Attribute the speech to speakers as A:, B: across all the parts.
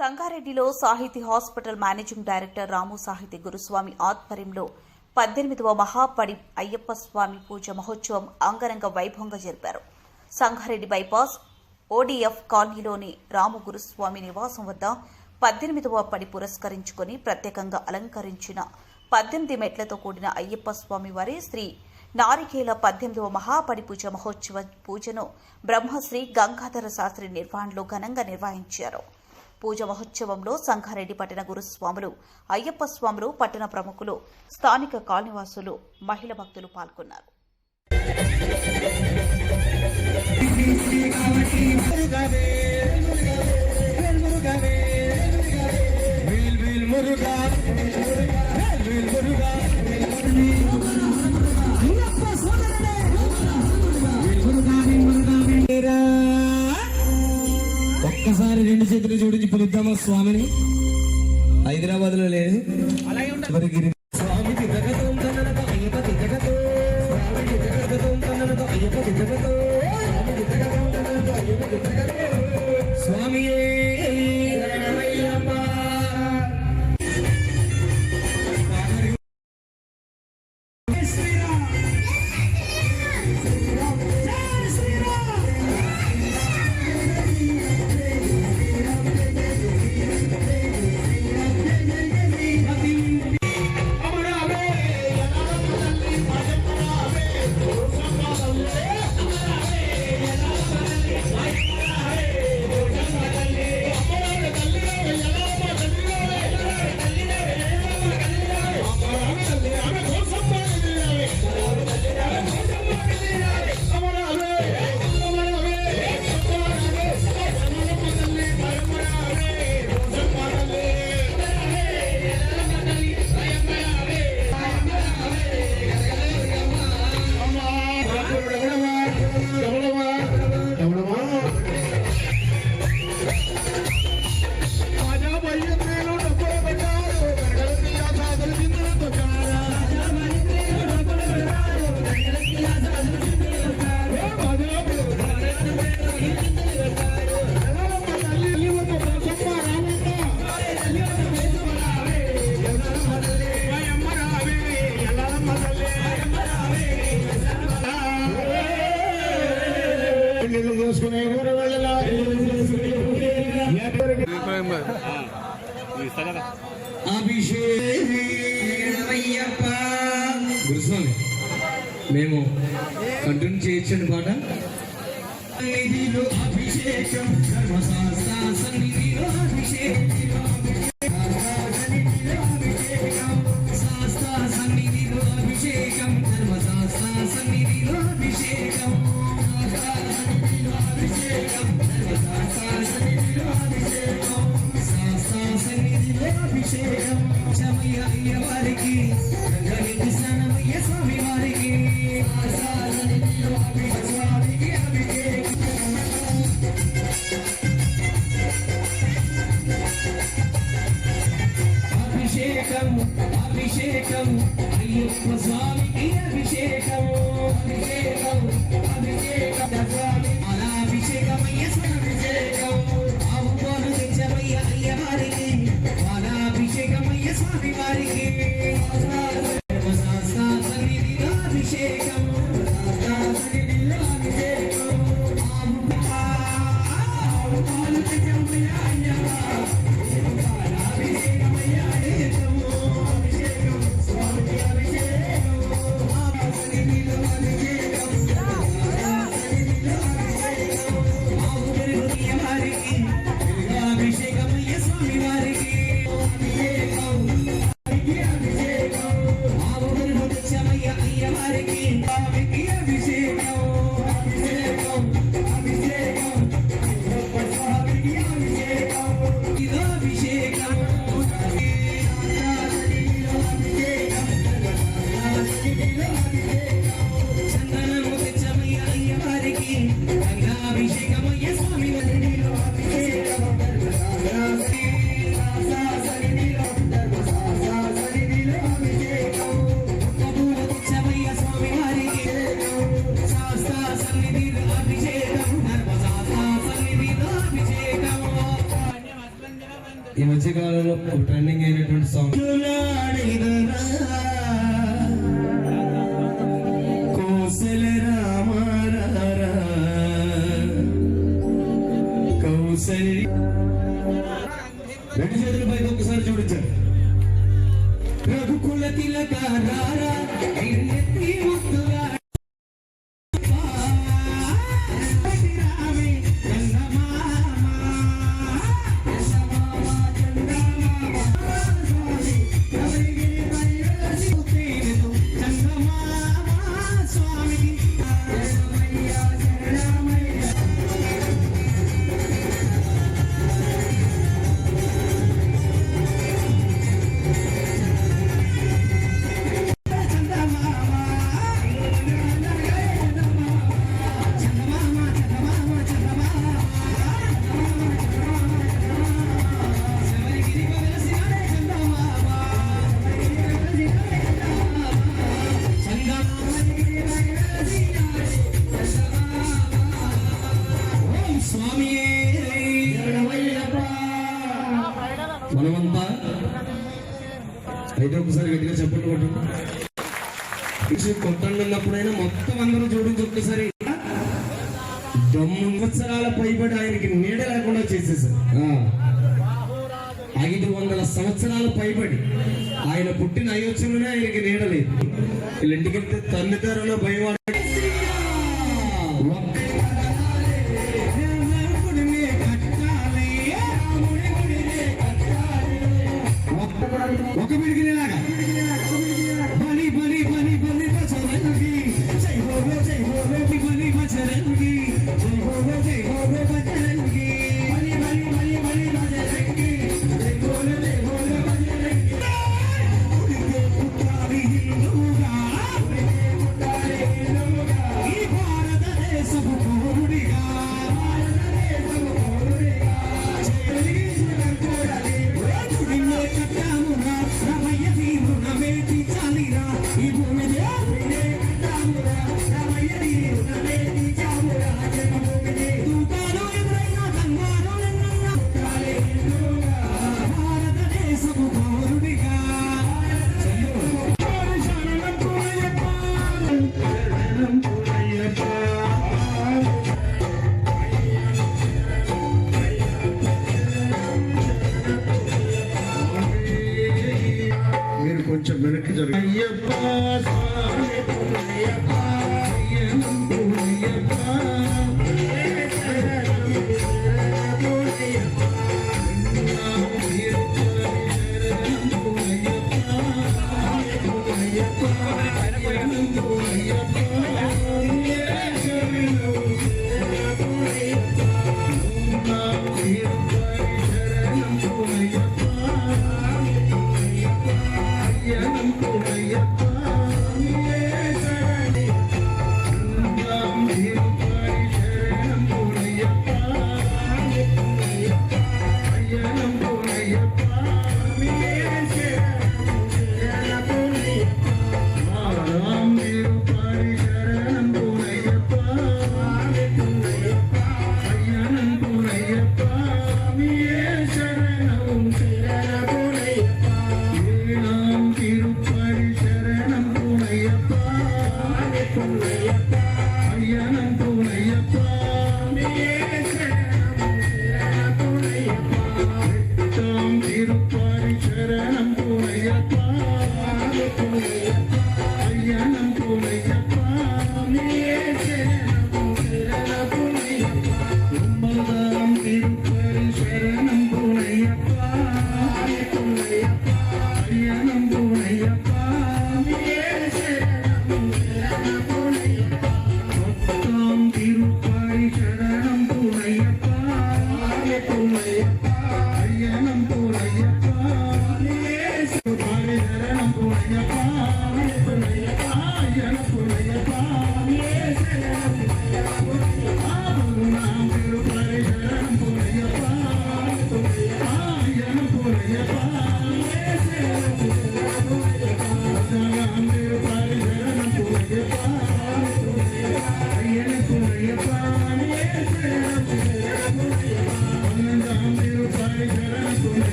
A: సంగారెడ్డిలో సాహితీ hospital managing director రాము సాహితీ గురుస్వామి ఆధ్వర్యంలో పద్దెనిమిదవ మహాపడి అయ్యప్ప స్వామి పూజ మహోత్సవం అంగరంగ వైభవంగా జరిపారు. సంగారెడ్డి బైపాస్ ఓడీఎఫ్ కాలనీలోని రాము గురుస్వామి నివాసం వద్ద పద్దెనిమిదవ పడి పురస్కరించుకొని ప్రత్యేకంగా అలంకరించిన పద్దెనిమిది మెట్లతో కూడిన అయ్యప్ప స్వామి వారి శ్రీ నారికేల పద్దెనిమిదవ మహాపడి పూజ మహోత్సవ పూజను బ్రహ్మశ్రీ గంగాధర శాస్త్రి నిర్వహణలో ఘనంగా నిర్వహించారు. పూజ మహోత్సవంలో సంగారెడ్డి పట్టణ గురుస్వాములు అయ్యప్ప స్వాములు పట్టణ ప్రముఖులు స్థానిక కాలనివాసులు మహిళ భక్తులు పాల్గొన్నారు.
B: గారే జోడించి పిలుద్దామా స్వామిని? హైదరాబాద్లో లేదు ఎవరిగిరి స్వామి దిగగతం తననతో అయ్యప్ప దిగగతో స్వామి దిగగతం తననతో అయ్యప్ప దిగగతో స్వామి దిగగతం తననతో అయ్యప్ప దిగగతో స్వామియే
C: పెళ్ళిళ్ళు చేసుకునే ఊరు వెళ్ళాలి
B: గురుస్వామి మేము కంటిన్యూ చేయొచ్చండి పాట. సన్నిధిలో అభిషేకం ಯಾರಿಗೆ
D: ಭಾವಕ್ಕೆ ಅಭಿಷೇಕವು మధ్యకాలంలో ట్రెండింగ్ అయినటువంటి సాంగ్ కోసల రామారా కౌసల్య రెండు చేతుల పైకి ఒకసారి చూడించారు రఘుకుల తిలకారా కొట్టండి ఉన్నప్పుడైనా మొత్తం అందరూ చూడండి ఒక్కసారి సంవత్సరాల పైబడి ఆయనకి నీడ లేకుండా చేసేసారు ఐదు వందల సంవత్సరాల పైబడి. ఆయన పుట్టిన అయోధ్యలోనే ఆయనకి నీడ లేదు.
B: వీళ్ళింటికి తల్లిదారులో భయవాడు I'm going to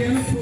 C: pequeno